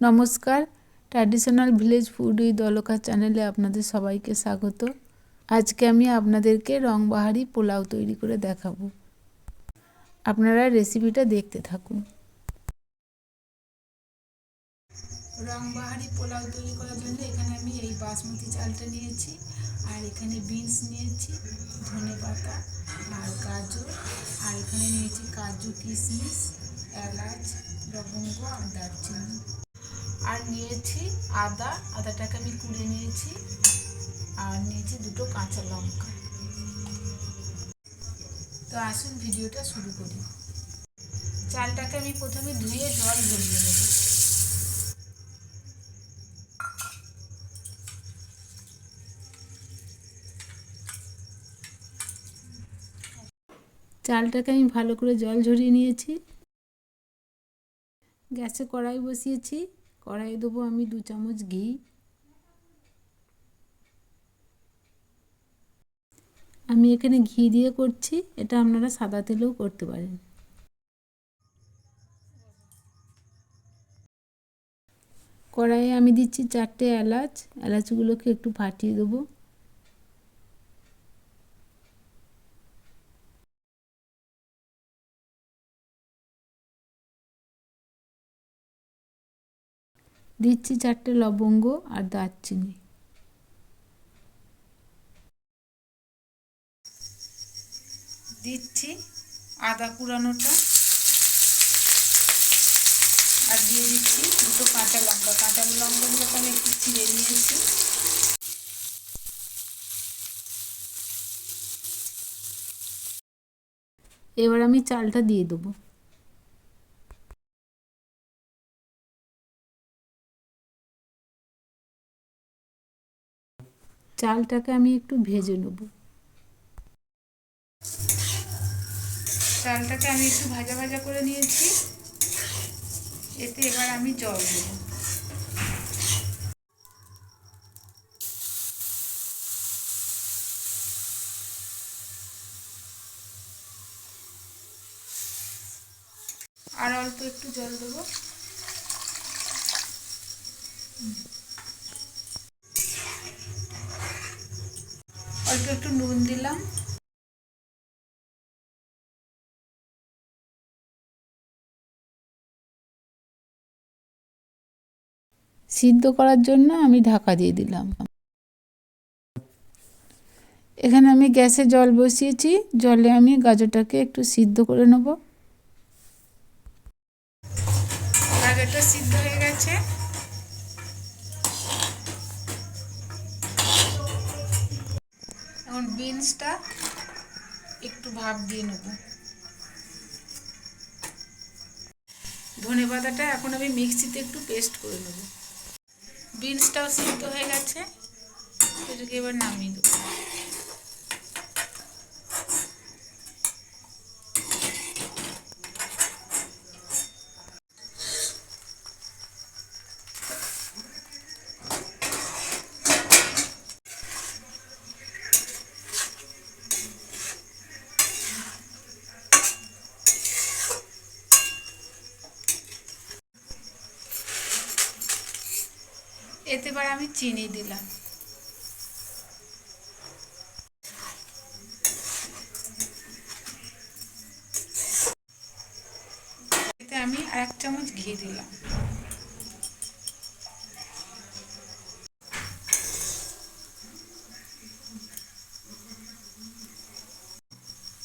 নমস্কার। Traditional village food with Alka চ্যানেলে আপনাদের সবাইকে স্বাগত। আজকে আমি আপনাদেরকে রংবাহারি পোলাও তৈরি করে দেখাবো। আপনারা রেসিপিটা দেখতে থাকুন। রংবাহারি পোলাও তৈরি করার জন্য এখানে আমি এই বাসমতি চালটা নিয়েছি, আর এখানে বিনস নিয়েছি, ধনে পাতা, আর গাজর, আর এখানে নিয়েছি কাজু কিশমিশ, এলাচ, লবঙ্গ, আর দারচিনি। আর নিয়েছি আদা, আদাটাকে আমি কুড়ে নিয়েছি আর নিয়েছি দুটো কাঁচা লঙ্কা। তো আসুন ভিডিওটা শুরু করি। চালটাকে আমি প্রথমে ধুয়ে জল ঝরিয়ে নেব। চালটাকে আমি ভালো করে জল ঝরিয়ে নিয়েছি। গ্যাসে কড়াই বসিয়েছি। কড়াই দেবো আমি দু চামচ ঘি। আমি এখানে ঘি দিয়ে করছি, এটা আপনারা সাদা তেলেও করতে পারেন। কড়াইয়ে আমি দিচ্ছি চারটে এলাচ, এলাচগুলোকে একটু ফাটিয়ে দেবো। দিচ্ছি চারটে লবঙ্গ আর দারচিনি। দিচ্ছি আদা কুড়ানোটা। আর দিয়ে দিচ্ছি দুটো কাঁচা লঙ্কা। কাঁচা লঙ্কাগুলোকে আমি একটু ছিঁড়ে নিয়েছি। এবার আমি চালটা দিয়ে দেবো। চালটাকে আমি একটু ভেজে নেব। চালটাকে আমি একটু ভাজা ভাজা করে নিয়েছি। এতে এবার আমি জল দেব। আর অল্প একটু জল দেবো। অল্প একটু নুন দিলাম। সিদ্ধ করার জন্য আমি ঢাকা দিয়ে দিলাম। এখানে আমি গ্যাসে জল বসিয়েছি। জলে আমি গাজরটাকে একটু সিদ্ধ করে নেব। গাজরটা সিদ্ধ হয়ে গেছে। এখন বিনসটা একটু ভাপ দিয়ে নেব। ধনে পাতাটা এখন আমি মিক্সিতে একটু পেস্ট করে নেব। বিনসটাও সিদ্ধ হয়ে গেছে। এটাকে এবার নামিয়ে দেবো। এতে এবার আমি চিনি দিলাম। এতে আমি এক চামচ ঘি দিলাম।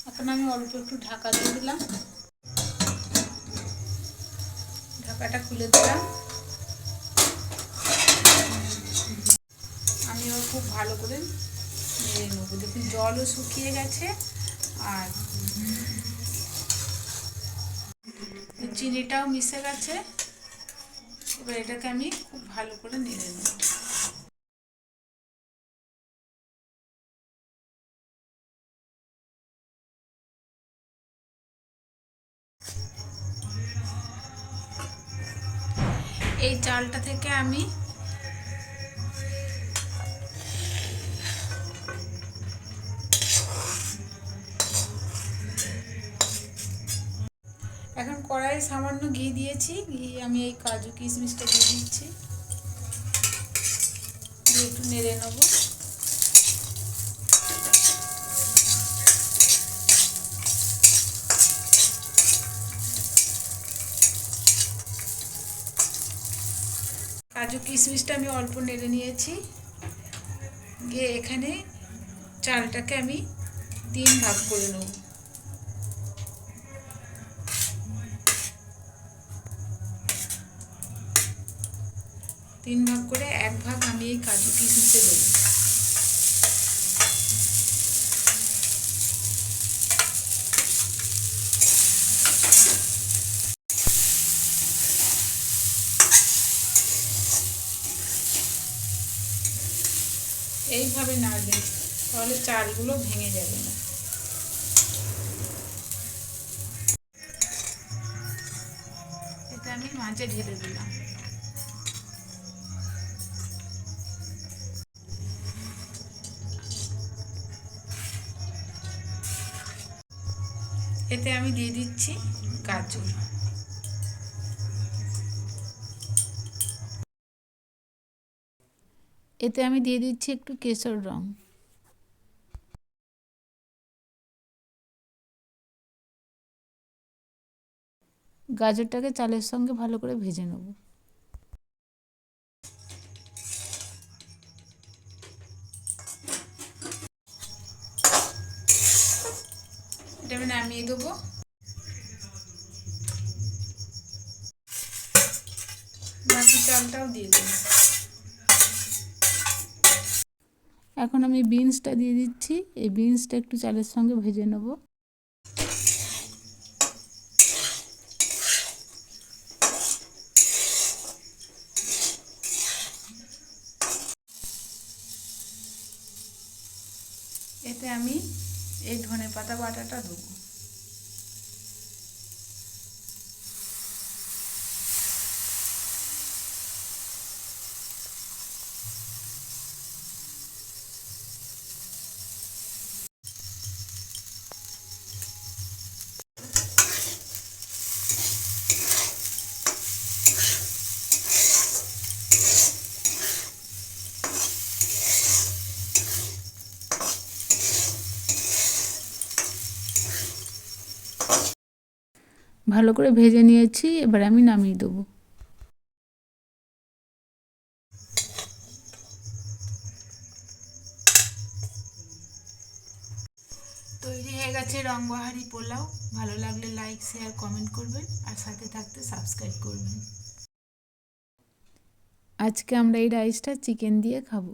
এখন আমি অল্প একটু ঢাকা দিয়ে দিলাম। ঢাকাটা খুলে দিলাম আমিও খুব ভালো করে নেড়ে নেব। দেখুন, জলও শুকিয়ে গেছে। আর চিনিটাও মিশে গেছে। এবার এটাকে আমি খুব ভালো করে নেড়ে নেব। এই চালটা থেকে আমি কড়াই সামান্য ঘি দিয়েছি, ঘি আমি এই কাজু কিশমিশটা দিয়ে দিচ্ছি। দিয়ে একটু নেড়ে নেব। কাজু কিশমিশটা আমি অল্প নেড়ে নিয়েছি। গিয়ে এখানে চালটাকে আমি তিন ভাগ করে নেব। তিন ভাগ করে এক ভাগ আমি এই কাজু কিশমিশে দেবো। এইভাবে নাড়বেন তাহলে চালগুলো ভেঙে যাবে না। এটা আমি মাঝে ঢেলে দিলাম। এতে আমি দিয়ে দিচ্ছি গাজর। এতে আমি দিয়ে দিচ্ছি একটু কেশর রং। গাজরটাকে চালের সঙ্গে ভালো করে ভেজে নেব। এটা আমি নামিয়ে দেবো। বাকি চালটাও দিয়ে দেবো। এখন আমি বিনসটা দিয়ে দিচ্ছি। এই বিনসটা একটু চালের সঙ্গে ভেজে নেব। এতে আমি এই ধনে পাতা বাটাটা দেবো ভালো করে ভেজে নিয়েছি এবার আমি নামিয়ে দেবো। তৈরি হয়ে গেছে রংবাহারি পোলাও। ভালো লাগলে লাইক শেয়ার কমেন্ট করবেন আর সাথে থাকতে সাবস্ক্রাইব করবেন। আজকে আমরা এই রাইসটা চিকেন দিয়ে খাব।